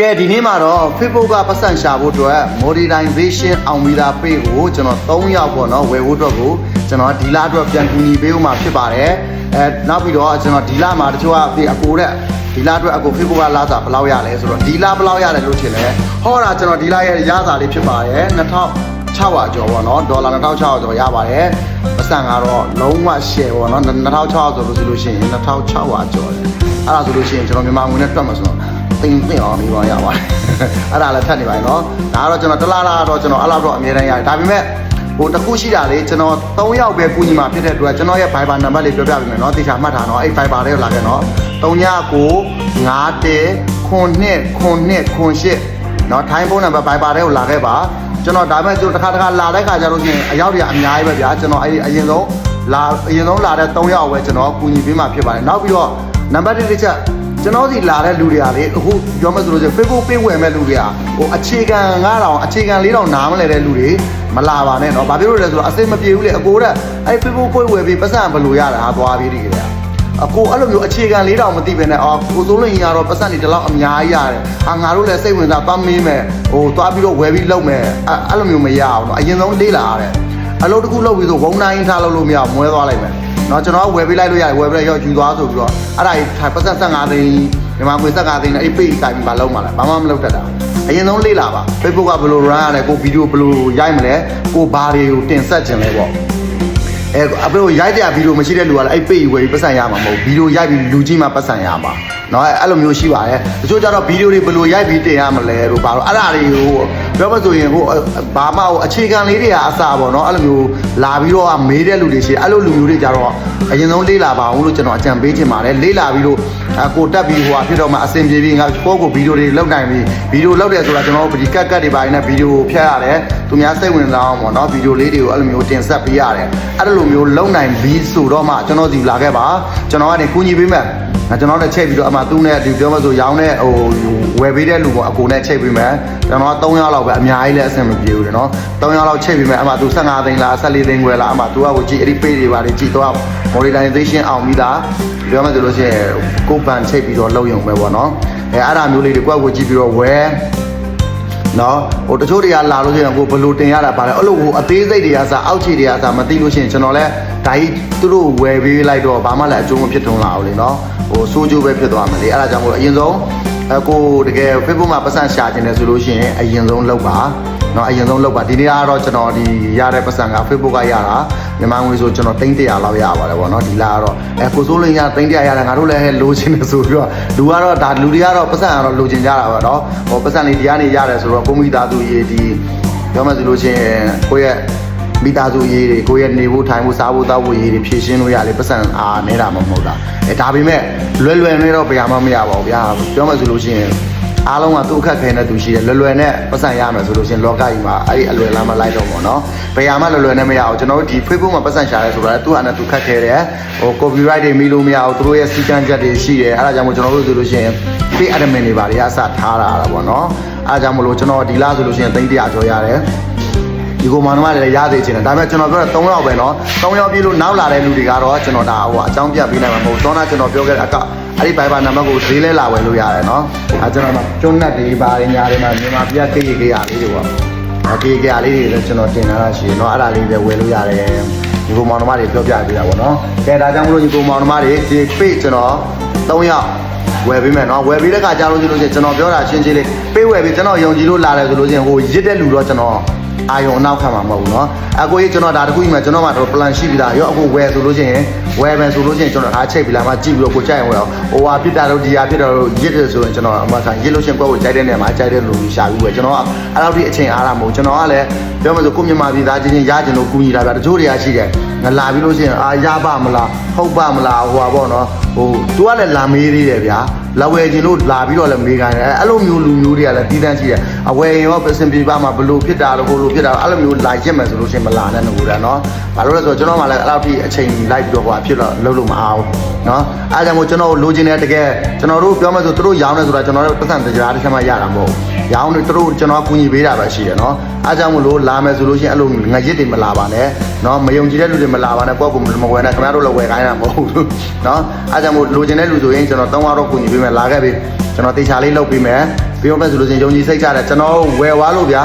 ကဲဒီနေ့မှာတော့ Facebook ကပတ်စံရှာဖို့အတွက် monetization အောင်ပြီးသား page ကိုကျွန်တော်3ယောက်ပေါ့နော်ဝယ်ဖို့အတွက်ကိုကျွန်တော်ဒီလအတွက်ပြန်ကူညီပေးဦးမှာဖြစ်ပါတယ်အဲနောက်ပြီးတော့ကျွန်တော်ဒီလမှာတချို့ကအပြည့်အကိုတဲ့ဒီလအတွက်အကို Facebook ကလာစာဘယ်လောက်ရလဲဆိုတော့ဒီလဘယ်လောက်ရတယ်လို့ထင်လဲဟောတာကျွန်တော်ဒီလရဲ့ရစာလေးဖြစ်ပါတယ်2000 600ကျော်ပေါ့နော်ဒေါ်လာ2600ကျော်ရပါတယ်ပတ်စံကတော့လုံးဝ share ပေါ့နော်2600ဆိုလို့ဆိုလို့ရှိရင်2600ကျော်တယ်အဲ့ဒါဆိုလို့ရှိရင်ကျွန်တော်မြန်မာငွေနဲ့တွက်မှာဆိုတော့ တင်တင်အောင်ပြီးပါရပါတယ်အဲ့ဒါလည်းထပ်နေပါ යි နော်ဒါကတော့ကျွန်တော်တစ်လားလားတော့ကျွန်တော်အဲ့လောက်တော့အမြဲတမ်းရတယ်ဒါပေမဲ့ဟိုတစ်ခုရှိတာလေကျွန်တော်3ယောက်ပဲကူညီမှာဖြစ်တဲ့အတွက်ကျွန်တော်ရဲ့ Viber နံပါတ်လေးပြောပြပေးမယ်နော်တေချာမှတ်ထားနော်အဲ့ Viber လေးကိုလာခဲ့နော်3995100908နော်ထိုင်းဖုန်းနံပါတ် Viber လေးကိုလာခဲ့ပါကျွန်တော်ဒါပေမဲ့ကျွန်တော်တစ်ခါတစ်ခါလာတဲ့ခါကျလို့ရှိရင်အယောက်တွေအများကြီးပဲဗျာကျွန်တော်အဲ့ဒီအရင်ဆုံးလာအရင်ဆုံးလာတဲ့3ယောက်ပဲကျွန်တော်ကူညီပေးမှာဖြစ်ပါတယ်နောက်ပြီးတော့နံပါတ်1တစ်ချက် ကျွန်တော်စီလာတဲ့လူတွေကလေအခုပြောမှဆိုလို့ရှိရင် Facebook page ဝယ်မဲ့လူတွေကဟိုအခြေခံ9000အခြေခံ4000နားမလဲတဲ့လူတွေမလာပါနဲ့เนาะဘာဖြစ်လို့လဲဆိုတော့အစိမပြေဘူးလေအကိုတဲ့အဲ့ Facebook page ဝယ်ပြီးပတ်စံဘယ်လိုရတာဟာသွားပြီးဒီကြတယ်အကိုအဲ့လိုမျိုးအခြေခံ4000မသိပဲနဲ့အော်ကိုစိုးလို့ရင်ရတော့ပတ်စံတွေဒီလောက်အများကြီးရတယ်ဟာငါတို့လည်းစိတ်ဝင်စားသွားမင်းမယ်ဟိုသွားပြီးတော့ဝယ်ပြီးလုပ်မယ်အဲ့အဲ့လိုမျိုးမရအောင်เนาะအရင်ဆုံးလေးလာရတယ်အလုပ်တစ်ခုလုပ်ပြီးဆိုဝုံတိုင်းထားလုပ်လို့မရဘူးမွဲသွားလိုက်မယ် เนาะကျွန်တော်ကဝယ်ပေးလိုက်လို့ရတယ်ဝယ်ပေးလိုက်ရောယူသွားဆိုပြီးတော့အဲ့ဒါကြီးပတ်စံ15သိန်းမြန်မာငွေ15သိန်းနဲ့အဲ့ page တိုင်ပြီးမလုပ်မှာလားဘာမှမလုပ်တတ်တာအရင်ဆုံးလေးလာပါ Facebook ကဘယ်လို run ရလဲကိုဗီဒီယိုဘယ်လိုရိုက်မလဲကိုဘာတွေကိုတင်ဆက်ခြင်းလဲပေါ့အဲအဖေရိုက်တဲ့ဗီဒီယိုမရှိတဲ့လူကလည်းအဲ့ page ဝယ်ပြီးပတ်စံရမှာမဟုတ်ဗီဒီယိုရိုက်ပြီးလူကြီးမှပတ်စံရမှာ เนาะအဲ့လိုမျိုးရှိပါတယ်တချို့ကျတော့ဗီဒီယိုတွေဘယ်လိုရိုက်ပြီးတင်ရမလဲတို့ဘာလို့အဲ့ဒါတွေကိုပြောမဆိုရင်ဟိုဘာမှဟိုအခြေခံလေးတွေကအစားပေါ့เนาะအဲ့လိုမျိုးလာပြီးတော့မေးတဲ့လူတွေရှိတယ်အဲ့လိုလူမျိုးတွေကြတော့အရင်ဆုံးလေးလာပါအောင်လို့ကျွန်တော်အကြံပေးချင်ပါတယ်လေးလာပြီးတော့အ ကိုတက်ပြီးဟိုဟာဖြစ်တော့မှအဆင်ပြေပြီးငါကိုကိုဗီဒီယိုတွေလောက်နိုင်ပြီးဗီဒီယိုလောက်တယ်ဆိုတာကျွန်တော်တို့ဒီကတ်ကတ်တွေပိုင်းနဲ့ဗီဒီယိုဖြတ်ရတယ်သူများစိတ်ဝင်စားအောင်ပေါ့နော်ဗီဒီယိုလေးတွေကိုအဲ့လိုမျိုးတင်ဆက်ပေးရတယ်အဲ့လိုမျိုးလောက်နိုင်ပြီးဆိုတော့မှကျွန်တော်စီလာခဲ့ပါကျွန်တော်ကနေကူညီပေးမယ်ငါကျွန်တော်နဲ့ချိန်ပြီးတော့အမှသူ့နဲ့ဒီပြောမှဆိုရောင်းနဲ့ဟိုဝယ်ပေးတဲ့လူပေါ့အကိုနဲ့ချိန်ပြီးမယ်ကျွန်တော်က3ရက်လောက်ပဲအများကြီးလည်းအဆင်မပြေဘူးတယ်နော်3ရက်လောက်ချိန်ပြီးမယ်အမှသူ15သိန်းလား14သိန်းခွဲလားအမှသူကကိုကြည့်အဲ့ဒီ page တွေပါလေကြည့်တော့ monetization အောင်ပြီးသား ပြောမှဆိုလို့ရှိရင်ကိုပန်ချိန်ပြီးတော့လောက်ရုံပဲပေါ့နော်အဲအဲ့ဒါမျိုးလေးတွေကိုယ့်ကိုကြည့်ပြီးတော့ဝယ်နော်ဟိုတချို့တွေကလာလို့ရှိရင်ကိုဘယ်လိုတင်ရတာပါလဲအဲ့လိုဟိုအသေးစိတ်တွေကစားအောက်ခြေတွေကစားမသိလို့ရှိရင်ကျွန်တော်လည်းဒါကြီးသူတို့ဝယ်ပေးလိုက်တော့ဘာမှလည်းအကျိုးမဖြစ်ထုံးလာဘူးလေနော်ဟိုစိုးကျိုးပဲဖြစ်သွားမှာလေအဲ့ဒါကြောင့်မို့လို့အရင်ဆုံး အကိုတကယ် Facebook မှာပတ်စံရှာခြင်းတယ်ဆိုလို့ရှိရင်အရင်ဆုံးလောက်ပါเนาะအရင်ဆုံးလောက်ပါဒီနေ့ကတော့ကျွန်တော်ဒီရတဲ့ပတ်စံက Facebook ကရတာမြန်မာငွေဆိုကျွန်တော်300လောက်ရပါတယ်ဗောနော်ဒီလာကတော့အဲကိုစိုးလင်းရ300ရတယ်ငါတို့လည်းလိုချင်တယ်ဆိုပြီးတော့လူကတော့ဒါလူတွေကတော့ပတ်စံကတော့လိုချင်ကြတာပါเนาะဟောပတ်စံလေးဒီကနေရတယ်ဆိုတော့ကိုမိသားစုရေးဒီပြောမှဆိုလို့ရှိရင်ကိုယ့်ရဲ့ မိသားစုရေးတွေကိုယ့်ရဲ့နေဖို့ထိုင်ဖို့စားဖို့တောက်ဖို့ရေးတွေဖြည့်ရှင်းလို့ရလေပတ်စံအားနေတာမဟုတ်လားအဲဒါပေမဲ့လွယ်လွယ်နဲ့တော့ဘယ်မှမရပါဘူးဗျာပြောမှဆိုလို့ရှိရင်အားလုံးကသူ့အခက်ခဲနဲ့သူရှိတယ်လွယ်လွယ်နဲ့ပတ်စံရမယ်ဆိုလို့ရှိရင်လောကကြီးမှာအဲ့ဒီအလွယ်လမ်းမလိုက်တော့ဘူးเนาะဘယ်မှလွယ်လွယ်နဲ့မရအောင်ကျွန်တော်တို့ဒီ Facebook မှာပတ်စံရှာရဲဆိုတာသူ့ဟာနဲ့သူခက်ခဲတယ်ဟို copyright တွေမိလို့မရအောင်သူတို့ရဲ့စီကံချက်တွေရှိတယ်အဲ့ဒါကြောင့်မို့ကျွန်တော်တို့ဆိုလို့ရှိရင် pay admin တွေပါတွေအစထားတာတာပေါ့เนาะအဲ့ဒါကြောင့်မလို့ကျွန်တော်ဒီလားဆိုလို့ရှိရင်300ကျော်ရတယ် ဒီကိုမောင်နှမတွေလည်းရသေးချင်တယ်ဒါပေမဲ့ကျွန်တော်ပြောတာ3ယောက်ပဲเนาะ3ယောက်ပြည့်လို့နောက်လာတဲ့လူတွေကတော့ကျွန်တော်ဒါဟိုအကြောင်းပြပေးနိုင်မှာမဟုတ်သောနာကျွန်တော်ပြောခဲ့တဲ့အကောက်အဲ့ဒီဘိုင်ဘာနံပါတ်ကိုဈေးလဲလာဝယ်လို့ရတယ်เนาะအဲကျွန်တော်ကကျွန်းနက်တွေပါရညာတွေမှာမြန်မာပြည်ကေးကေးရလေးတွေပေါ့အကေးကေးရလေးတွေလည်းကျွန်တော်တင်လာတာရှိတယ်เนาะအဲ့ဒါလေးတွေဝယ်လို့ရတယ်ဒီကိုမောင်နှမတွေပြောပြပေးတာပေါ့เนาะကဲဒါကြောင့်မလို့ဒီကိုမောင်နှမတွေဒီ page ကျွန်တော်3ယောက်ဝယ်ပေးမယ်နော်ဝယ်ပေးတဲ့ခါကြားလို့ရှိလို့ချင်းကျွန်တော်ပြောတာရှင်းရှင်းလေးပေးဝယ်ပြီးကျွန်တော်ယုံကြည်လို့လာတယ်ဆိုလို့ချင်းဟိုရစ်တဲ့လူတော့ကျွန်တော် အာယုံအနောက်ခံမှာမဟုတ်ဘူးเนาะအကိုကြီးကျွန်တော်ဒါတခုကြီးမှကျွန်တော်မှတော့ plan ရှိပြီးသားရောအခုဝယ်ဆိုလို့ချင်း ဝယ်မယ်ဆိုလို့ချင်းကျွန်တော်အားချိတ်ပြီးလာမှကြည့်ပြီးတော့ကိုကြိုက်ရင်ဝယ်အောင်ဟိုဟာပြစ်တာတော့ဒီဟာဖြစ်တော့ရစ်တယ်ဆိုရင်ကျွန်တော်အမှခံရစ်လို့ချင်းကိုယ့်ကိုကြိုက်တဲ့နေရာမှာကြိုက်တဲ့လူရှာပြီးဝယ်ကျွန်တော်ကအဲ့လောက်ထိအချိန်အားရမဟုတ်ကျွန်တော်ကလည်းပြောမှဆိုကိုမြန်မာပြည်သားချင်းချင်းရကျင်လို့ကူညီလာတာတချို့တွေကရှိတယ်ငါလာပြီးလို့ချင်းအာရပါမလားဟုတ်ပါမလားဟိုဟာပေါ့နော်ဟို तू ကလည်းလာမေးသေးတယ်ဗျာလာဝယ်ခြင်းလို့လာပြီးတော့လည်းမေးခိုင်းတယ်အဲ့လိုမျိုးလူမျိုးတွေကလည်းတီးတန်းရှိတယ်အဝယ်ရင်ရောပစင်ပြပါမှာဘလို့ဖြစ်တာလို့ဘလို့ဖြစ်တာအဲ့လိုမျိုးလာရစ်မယ်ဆိုလို့ရှိရင်မလာနဲ့ငိုတာနော်ဘာလို့လဲဆိုတော့ကျွန်တော်မှလည်းအဲ့လောက်ထိအချိန်လိုက်ပြီးတော့ဟိုဖြစ်တော့လုံးလို့မအောင်နော်အဲ့ဒါကြောင့်မို့ကျွန်တော်လိုချင်တဲ့တကယ်ကျွန်တော်တို့ပြောမှဆိုသူတို့ရောင်းနေဆိုတာကျွန်တော်တို့ပတ်စံတရားတစ်ချက်မှရတာမဟုတ်ရောင်းနေသူတို့ကျွန်တော်ကူညီပေးတာပဲရှိတယ်နော်အားကြောင့်မလို့လာမယ်ဆိုလို့ရှိရင်အဲ့လိုငရစ်တွေမလာပါနဲ့နော်မယုံကြည်တဲ့လူတွေမလာပါနဲ့ကိုယ့်ကိုမဝယ်နဲ့ခင်ဗျားတို့လည်းဝယ်ခိုင်းတာမဟုတ်ဘူးနော်အားကြောင့်မို့လိုချင်တဲ့လူဆိုရင်ကျွန်တော်၃ဝါတော့ကူညီပေးမယ်လာခဲ့ပြီကျွန်တော်တေချာလေးလုပ်ပေးမယ်ပြီးတော့ပဲဆိုလို့ရှိရင်ယုံကြည်စိတ်ချတယ်ကျွန်တော်ဝယ်သွားလို့ဗျာ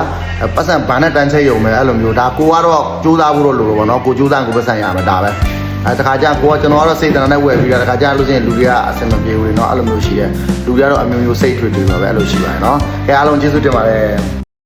ပတ်စံဘာနဲ့တန်းချိတ်ရုံပဲအဲ့လိုမျိုးဒါကိုကတော့စူးစမ်းဖို့တော့လိုလို့ပေါ့နော်ကိုစူးစမ်းကိုပတ်စံရမယ်ဒါပဲ အဲတခါကျကိုကကျွန်တော်ကတော့စိတ်တနာနဲ့ဝယ်ပြီးတော့တခါကျလို့ရှိရင်လူတွေကအဆင်မပြေဘူးလေနော်အဲ့လိုမျိုးရှိတယ်လူတွေကတော့အမျိုးမျိုးစိတ်ထွေထွေပါပဲအဲ့လိုရှိပါတယ်နော်ကဲအားလုံးကျေးဇူးတင်ပါတယ်